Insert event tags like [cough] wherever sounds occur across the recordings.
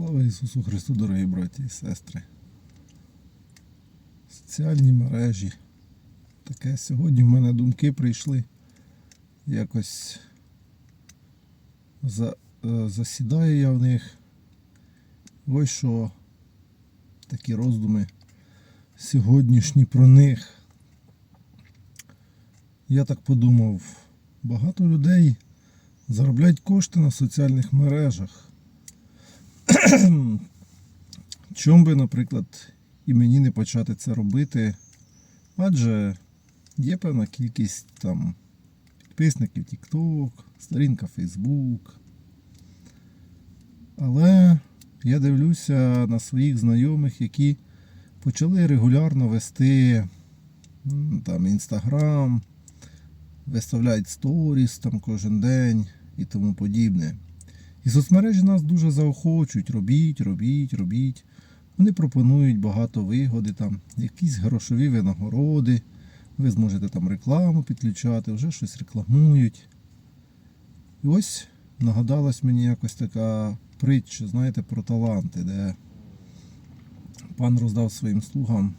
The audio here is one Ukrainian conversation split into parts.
Слава Ісусу Христу, дорогі браті і сестри. Соціальні мережі. Таке сьогодні в мене думки прийшли. Якось за, е, засідаю я в них. Ось що такі роздуми сьогоднішні про них. Я так подумав, багато людей заробляють кошти на соціальних мережах. [clears throat] Чом би, наприклад, і мені не почати це робити? Адже є певна кількість там підписників TikTok, сторінка Facebook. Але я дивлюся на своїх знайомих, які почали регулярно вести там Instagram, виставляють сторіс там кожен день і тому подібне. І соцмережі нас дуже заохочують. Робіть, робіть, робіть. Вони пропонують багато вигоди, там, якісь грошові винагороди. Ви зможете там рекламу підключати, вже щось рекламують. І ось нагадалась мені якось така притча, знаєте, про таланти, де пан роздав своїм слугам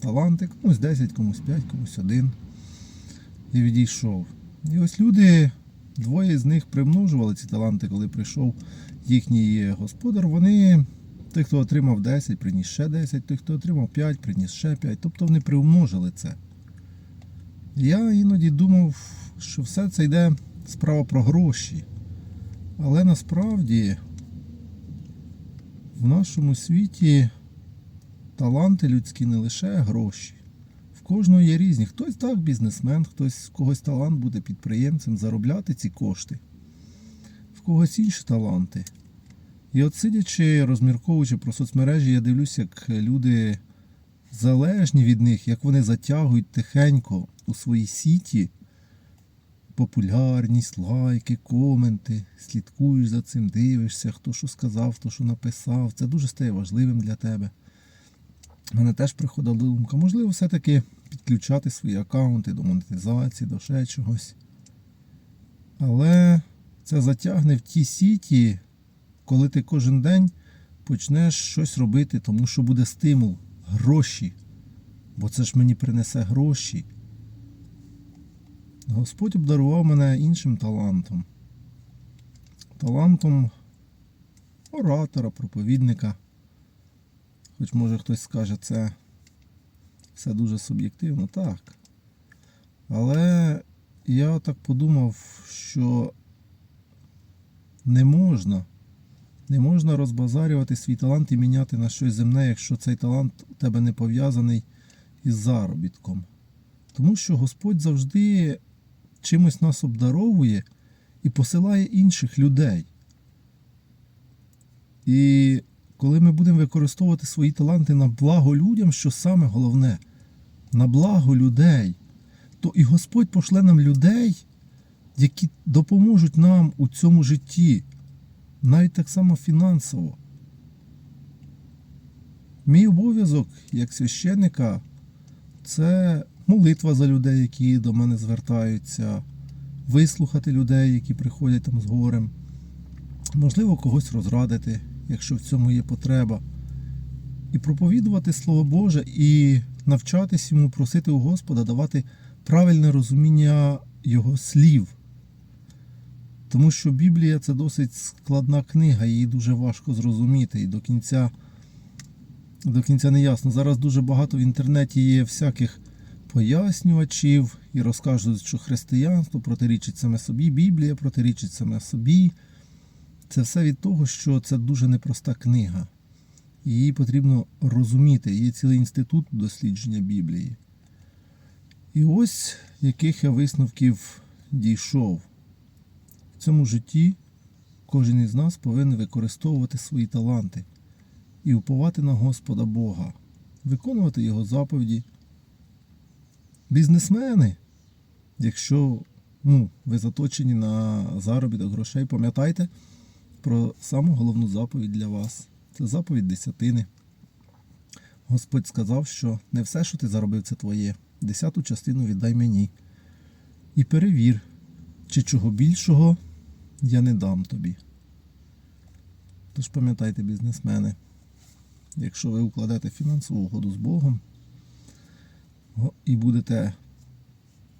таланти, комусь 10, комусь 5, комусь 1. І відійшов. І ось люди Двоє з них примножували ці таланти, коли прийшов їхній господар. Вони, той, хто отримав 10, приніс ще 10, той, хто отримав 5, приніс ще 5. Тобто вони примножили це. Я іноді думав, що все це йде справа про гроші. Але насправді в нашому світі таланти людські не лише гроші. Кожного є різні. Хтось так, бізнесмен, хтось когось талант буде підприємцем, заробляти ці кошти, в когось інші таланти. І от сидячи, розмірковуючи про соцмережі, я дивлюся, як люди залежні від них, як вони затягують тихенько у своїй сіті популярність, лайки, коменти, слідкуєш за цим, дивишся, хто що сказав, хто що написав. Це дуже стає важливим для тебе. Мене теж приходила думка, можливо, все-таки підключати свої аккаунти до монетизації, до ще чогось. Але це затягне в ті сіті, коли ти кожен день почнеш щось робити, тому що буде стимул, гроші. Бо це ж мені принесе гроші. Господь обдарував мене іншим талантом. Талантом оратора, проповідника. Хоч може хтось скаже, це все дуже суб'єктивно, так. Але я так подумав, що не можна, не можна розбазарювати свій талант і міняти на щось земне, якщо цей талант у тебе не пов'язаний із заробітком. Тому що Господь завжди чимось нас обдаровує і посилає інших людей. І коли ми будемо використовувати свої таланти на благо людям, що саме головне, на благо людей, то і Господь пошле нам людей, які допоможуть нам у цьому житті, навіть так само фінансово. Мій обов'язок як священника це молитва за людей, які до мене звертаються, вислухати людей, які приходять там з горем, можливо, когось розрадити, якщо в цьому є потреба, і проповідувати Слово Боже і навчатись йому просити у Господа давати правильне розуміння Його слів. Тому що Біблія це досить складна книга, її дуже важко зрозуміти і до кінця. До кінця не ясно. Зараз дуже багато в інтернеті є всяких пояснювачів і розкажуть, що християнство протирічить саме собі, Біблія протирічить саме собі. Це все від того, що це дуже непроста книга. Її потрібно розуміти. Є цілий інститут дослідження Біблії. І ось яких я висновків дійшов. В цьому житті кожен із нас повинен використовувати свої таланти і уповати на Господа Бога, виконувати Його заповіді. Бізнесмени, якщо ну, ви заточені на заробіток грошей, пам'ятайте про саму головну заповідь для вас. Це заповідь десятини. Господь сказав, що не все, що ти заробив, це твоє. Десяту частину віддай мені. І перевір, чи чого більшого я не дам тобі. Тож пам'ятайте, бізнесмени, якщо ви укладете фінансову угоду з Богом і будете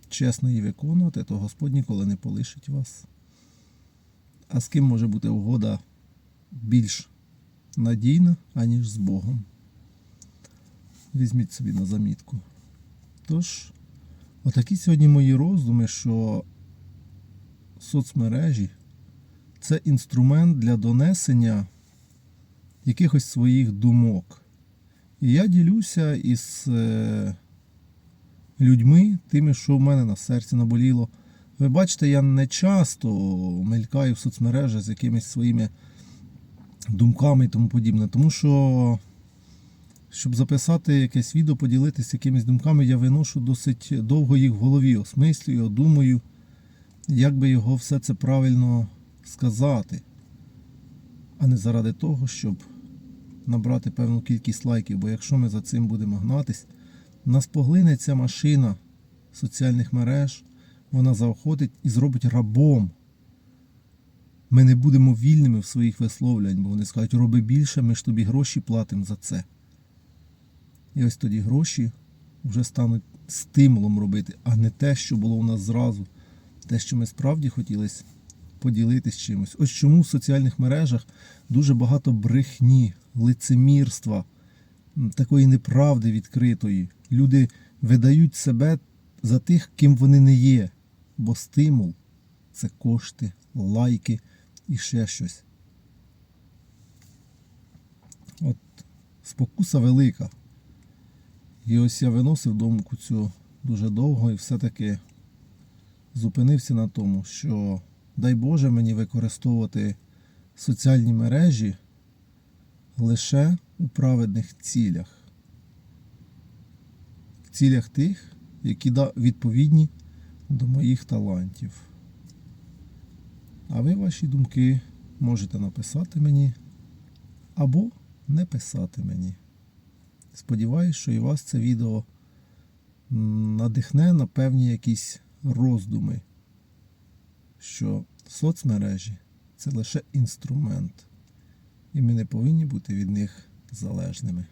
чесно її виконувати, то Господь ніколи не полишить вас. А з ким може бути угода більш надійна, аніж з Богом? Візьміть собі на замітку. Тож, отакі сьогодні мої роздуми, що соцмережі це інструмент для донесення якихось своїх думок. І я ділюся із е, людьми, тими, що в мене на серці наболіло. Ви бачите, я не часто мелькаю в соцмережах з якимись своїми думками і тому подібне. Тому що, щоб записати якесь відео, поділитися якимись думками, я виношу досить довго їх в голові, осмислюю, думаю, як би його все це правильно сказати, а не заради того, щоб набрати певну кількість лайків. Бо якщо ми за цим будемо гнатись, нас поглине ця машина соціальних мереж, вона заохотить і зробить рабом. Ми не будемо вільними в своїх висловлювань, бо вони скажуть, роби більше, ми ж тобі гроші платимо за це. І ось тоді гроші вже стануть стимулом робити, а не те, що було у нас зразу. Те, що ми справді хотіли поділитись чимось. Ось чому в соціальних мережах дуже багато брехні, лицемірства, такої неправди відкритої. Люди видають себе за тих, ким вони не є. Бо стимул це кошти, лайки і ще щось. От спокуса велика. І ось я виносив думку цю дуже довго і все-таки зупинився на тому, що дай Боже мені використовувати соціальні мережі лише у праведних цілях. В цілях тих, які відповідні до моїх талантів. А ви ваші думки можете написати мені або не писати мені. Сподіваюсь, що і вас це відео надихне на певні якісь роздуми, що соцмережі це лише інструмент, і ми не повинні бути від них залежними.